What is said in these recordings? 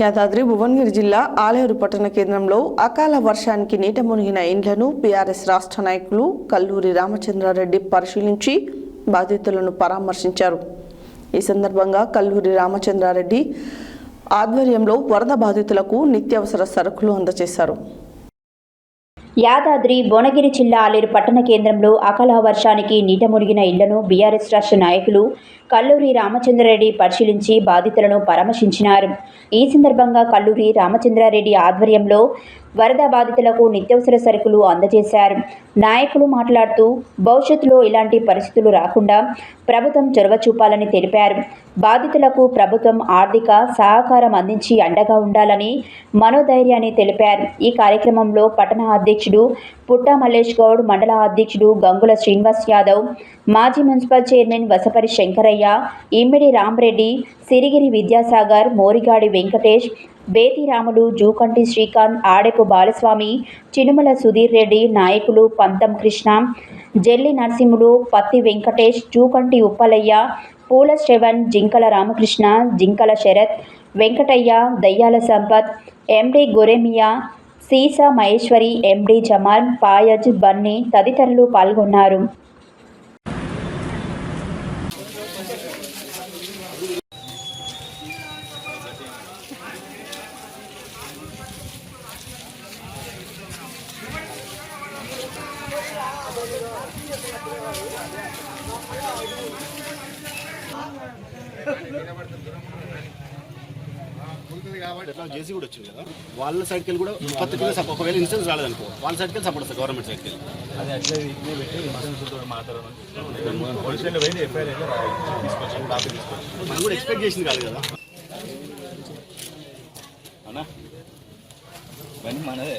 యాదాద్రి భువనగిరి జిల్లా ఆలేరు పట్టణ కేంద్రంలో అకాల వర్షానికి నీట మునిగిన ఇండ్లను బీఆర్ఎస్ రాష్ట్ర నాయకులు కల్లూరి రామచంద్రారెడ్డి పరిశీలించి బాధితులను పరామర్శించారు. ఈ సందర్భంగా కల్లూరి రామచంద్రారెడ్డి ఆధ్వర్యంలో వరద బాధితులకు నిత్యావసర సరుకులు అందజేశారు. యాదాద్రి భువనగిరి జిల్లా అలేరు పట్టణ కేంద్రంలో అకాల వర్షానికి నీట మునిగిన ఇళ్ళను బీఆర్ఎస్ రాష్ట్ర నాయకులు కల్లూరి రామచంద్రారెడ్డి పరిశీలించి బాధితులను పరామర్శించినారు. ఈ సందర్భంగా కల్లూరి రామచంద్రారెడ్డి ఆధ్వర్యంలో వరద బాధితులకు నిత్యావసర సరుకులు అందజేశారు. నాయకులు మాట్లాడుతూ భవిష్యత్తులో ఇలాంటి పరిస్థితులు రాకుండా ప్రభుత్వం చొరవ చూపాలని తెలిపారు. బాధితులకు ప్రభుత్వం ఆర్థిక సహకారం అందించి అండగా ఉండాలని మనోధైర్యాన్ని తెలిపారు. ఈ కార్యక్రమంలో పట్టణ అధ్యక్షుడు పుట్టా మల్లేష్ గౌడ్ మండల అధ్యక్షుడు గంగుల శ్రీనివాస్ యాదవ్ మాజీ మున్సిపల్ చైర్మన్ వసపరి శంకరయ్య ఇమ్మిడి రామరెడ్డి సిరిగిరి విద్యాసాగర్ మోరిగాడి వెంకటేష్ బేతిరాములు జూకంటి శ్రీకాంత్ ఆడెపు బాలస్వామి చినుమల సుధీర్ రెడ్డి నాయకులు పంతం కృష్ణ జల్లి నరసింహులు పత్తి వెంకటేష్ జూకంటి ఉప్పలయ్య పూల శ్రవణ్ జింకల రామకృష్ణ జింకల శరత్ వెంకటయ్య దయ్యాల సంపత్ ఎండి గొరెమియా సీసా మహేశ్వరి ఎండి జమాల్ పాయజ్ బన్నీ తదితరులు పాల్గొన్నారు. జేసీ కూడా వచ్చింది కదా. వాళ్ళ సైడ్కి వెళ్ళి కూడా ఉత్పత్తి కింద సపో- ఒకవేళ ఇన్సూరెన్స్ రాలేదనుకో వాళ్ళ సైడ్కి వెళ్ళి సపోర్ట్ వస్తుంది గవర్నమెంట్ సైడ్కి వెళ్ళి. అది అట్లే ఇట్లే పెట్టి ఇన్సూరెన్స్ మాట్లాడడం స్టేషన్లో పోయింది ఎఫ్ఐఆర్ అయితే తీసుకొచ్చి కాపీ తీసుకొచ్చి. మనం కూడా ఎక్స్పెక్ట్ చేసింది కాదు కదా. బండి మనదే.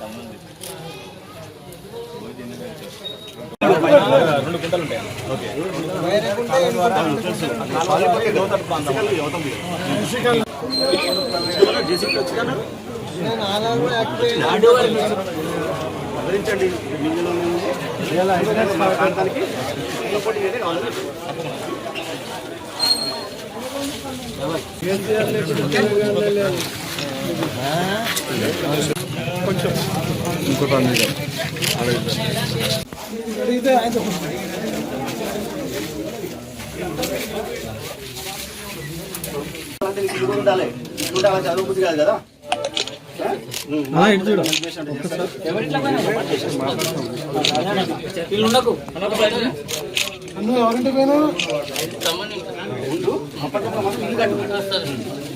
తమ్ముంది. రెండు గుంటలు ఉంటాయి వివరించండి ప్రాంతానికి సపోర్ట్ చేయండి గవర్నమెంట్ అంటే నీకు ఇది కూడా ఉండాలి ఇది ఉండాలి చదువు బుద్ధి కాదు కదా అప్పటికప్పుడు మనం ఇల్లు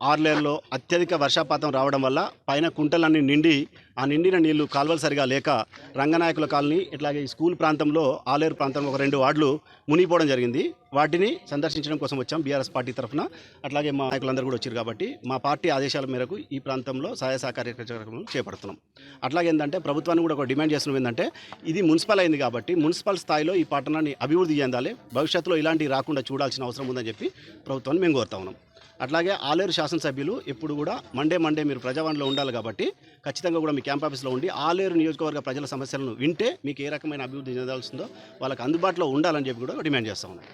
ఆర్లేరులో అత్యధిక వర్షపాతం రావడం వల్ల పైన కుంటలన్నీ నిండి ఆ నిండిన నీళ్ళు కాలువలు సరిగా లేక రంగనాయకుల కాలనీ ఇట్లాగే ఈ స్కూల్ ప్రాంతంలో ఆలేరు ప్రాంతంలో ఒక రెండు వార్డులు మునిగిపోవడం జరిగింది. వాటిని సందర్శించడం కోసం వచ్చాం బీఆర్ఎస్ పార్టీ తరఫున. అట్లాగే మా నాయకులందరూ కూడా వచ్చారు కాబట్టి మా పార్టీ ఆదేశాల మేరకు ఈ ప్రాంతంలో సహాయ సహకార్య కార్యక్రమం చేపడుతున్నాం. అట్లాగే ఏంటంటే ప్రభుత్వాన్ని కూడా ఒక డిమాండ్ చేస్తున్నాం ఏంటంటే ఇది మున్సిపల్ అయింది కాబట్టి మున్సిపల్ స్థాయిలో ఈ పట్టణాన్ని అభివృద్ధి చెందాలి భవిష్యత్తులో ఇలాంటివి రాకుండా చూడాల్సిన అవసరం ఉందని చెప్పి ప్రభుత్వాన్ని మేము కోరుతా ఉన్నాం. అట్లాగే ఆలేరు శాసనసభ్యులు ఎప్పుడు కూడా మండే మండే మీరు ప్రజావాణిలో ఉండాలి కాబట్టి ఖచ్చితంగా కూడా మీ క్యాంప్ ఆఫీస్లో ఉండి ఆలేరు నియోజకవర్గ ప్రజల సమస్యలను వింటే మీకు ఏ రకమైన అభివృద్ధి చెందాల్సిందో వాళ్ళకి అందుబాటులో ఉండాలని చెప్పి కూడా డిమాండ్ చేస్తా ఉన్నాను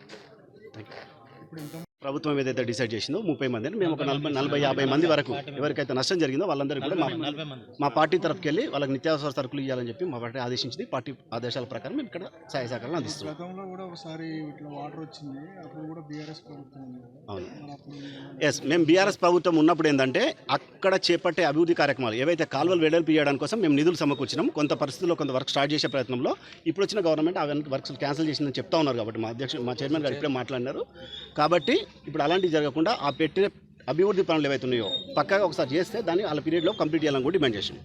థ్యాంక్ యూ. ప్రభుత్వం ఏదైతే డిసైడ్ చేసిందో ముప్పై మంది అని మేము ఒక నలభై నలభై యాభై మంది వరకు ఎవరికైతే నష్టం జరిగిందో వాళ్ళందరికీ కూడా మా మా పార్టీ తరఫుకి వెళ్ళి వాళ్ళకి నిత్యావసర సరుకులు ఇవ్వాలని చెప్పి మా పార్టీ ఆదేశించింది. పార్టీ ఆదేశాల ప్రకారం మేము ఇక్కడ సహాయ సహకారాలు అందిస్తున్నాం. గతంలో కూడా ఒకసారి ఇట్లా వాటర్ వచ్చింది అప్పుడు కూడా బీఆర్ఎస్ ప్రభుత్వం ఉంది. కదా. అవును. మరి అప్పుడు ఎస్ మేము బీఆర్ఎస్ ప్రభుత్వం ఉన్నప్పుడు ఏంటంటే అక్కడ చేపట్టే అభివృద్ధి కార్యక్రమాలు ఏవైతే కాలువలు వెడల్పు చేయడానికి కోసం మేము నిధులు సమకూర్చినాం కొంత పరిస్థితుల్లో కొంత వర్క్ స్టార్ట్ చేసే ప్రయత్నంలో ఇప్పుడు వచ్చిన గవర్నమెంట్ అవన్నీ వర్క్స్ క్యాన్సిల్ చేసిందని చెప్తా ఉన్నారు కాబట్టి మా అధ్యక్షుడు మా చైర్మన్ గారు ఇప్పుడే మాట్లాడినారు. కాబట్టి ఇప్పుడు అలాంటివి జరగకుండా ఆ పెట్టిన అభివృద్ధి పనులు ఏవైతున్నాయో ఉన్నాయో ఒకసారి చేస్తే దాన్ని వాళ్ళ పీరియడ్లో కంప్లీట్ చేయాలని కూడా డిమాండ్ చేసింది.